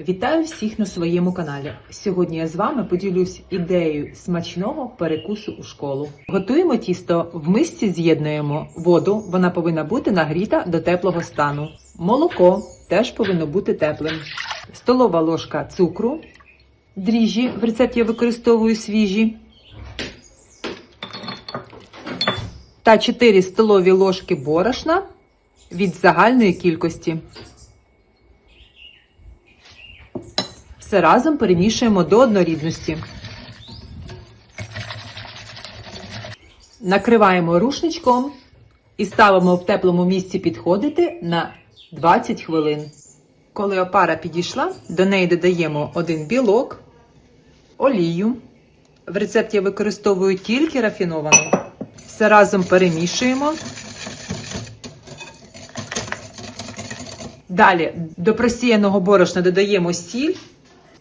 Вітаю всіх на своєму каналі. Сьогодні я з вами поділюсь ідеєю смачного перекусу у школу. Готуємо тісто в мисці, з'єднуємо воду, вона повинна бути нагріта до теплого стану. Молоко теж повинно бути теплим. Столова ложка цукру, дріжджі в рецепті я використовую свіжі. Та 4 столові ложки борошна від загальної кількості. Все разом перемішуємо до однорідності. Накриваємо рушничком і ставимо в теплому місці підходити на 20 хвилин. Коли опара підійшла, до неї додаємо один білок, олію. В рецепті я використовую тільки рафіновану. Все разом перемішуємо. Далі до просіяного борошна додаємо сіль.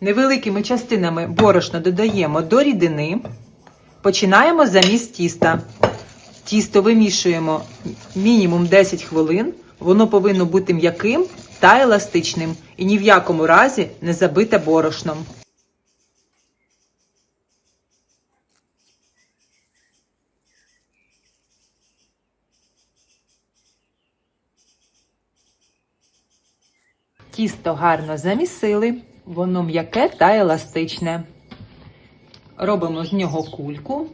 Невеликими частинами борошна додаємо до рідини. Починаємо заміс тіста. Тісто вимішуємо мінімум 10 хвилин. Воно повинно бути м'яким та еластичним і ні в якому разі не забите борошном. Тісто гарно замісили, воно м'яке та еластичне. Робимо з нього кульку,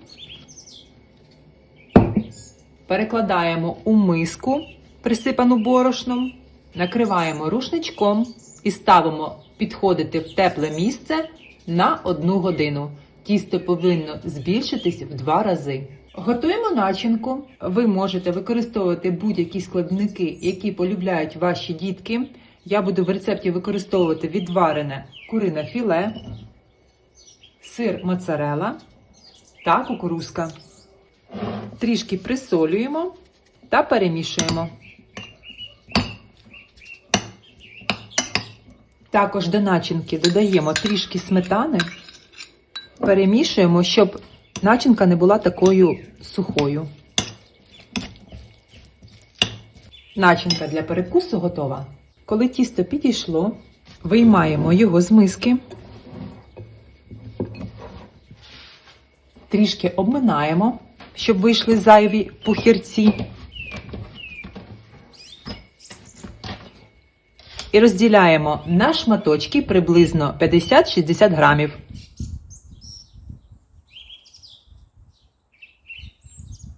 перекладаємо у миску, присипану борошном, накриваємо рушничком і ставимо підходити в тепле місце на одну годину. Тісто повинно збільшитись в два рази. Готуємо начинку. Ви можете використовувати будь-які складники, які полюбляють ваші дітки. Я буду в рецепті використовувати відварене курине філе, сир моцарела та кукурузка. Трішки присолюємо та перемішуємо. Також до начинки додаємо трішки сметани, перемішуємо, щоб начинка не була такою сухою. Начинка для перекусу готова. Коли тісто підійшло, виймаємо його з миски, трішки обминаємо, щоб вийшли зайві пухірці. І розділяємо на шматочки приблизно 50-60 грамів.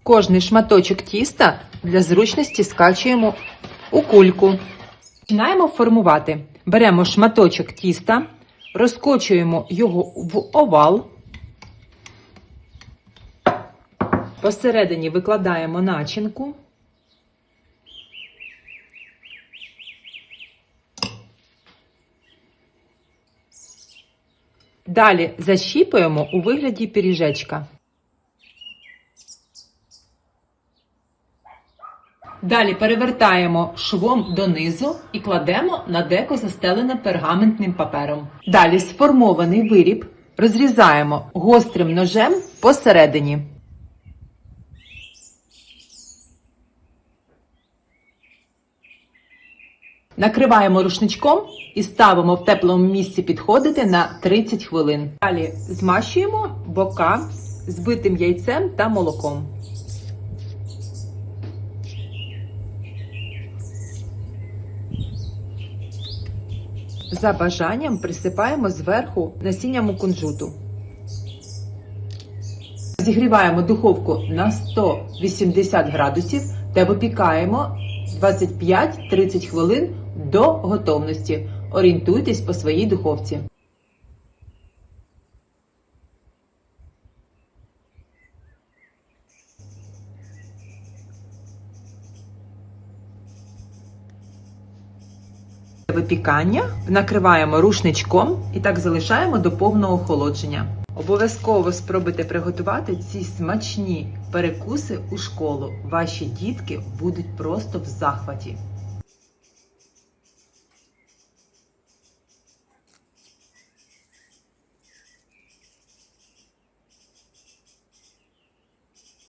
Кожний шматочок тіста для зручності скачуємо у кульку. Починаємо формувати. Беремо шматочок тіста, розкочуємо його в овал. Посередині викладаємо начинку. Далі защіпуємо у вигляді пиріжечка. Далі перевертаємо швом донизу і кладемо на деко застелене пергаментним папером. Далі сформований виріб розрізаємо гострим ножем посередині. Накриваємо рушничком і ставимо в теплому місці підходити на 30 хвилин. Далі змащуємо бока збитим яйцем та молоком. За бажанням присипаємо зверху насінням кунжуту. Зігріваємо духовку на 180 градусів та випікаємо 25-30 хвилин до готовності. Орієнтуйтесь по своїй духовці. Випікання накриваємо рушничком і так залишаємо до повного охолодження. Обов'язково спробуйте приготувати ці смачні перекуси у школу. Ваші дітки будуть просто в захваті.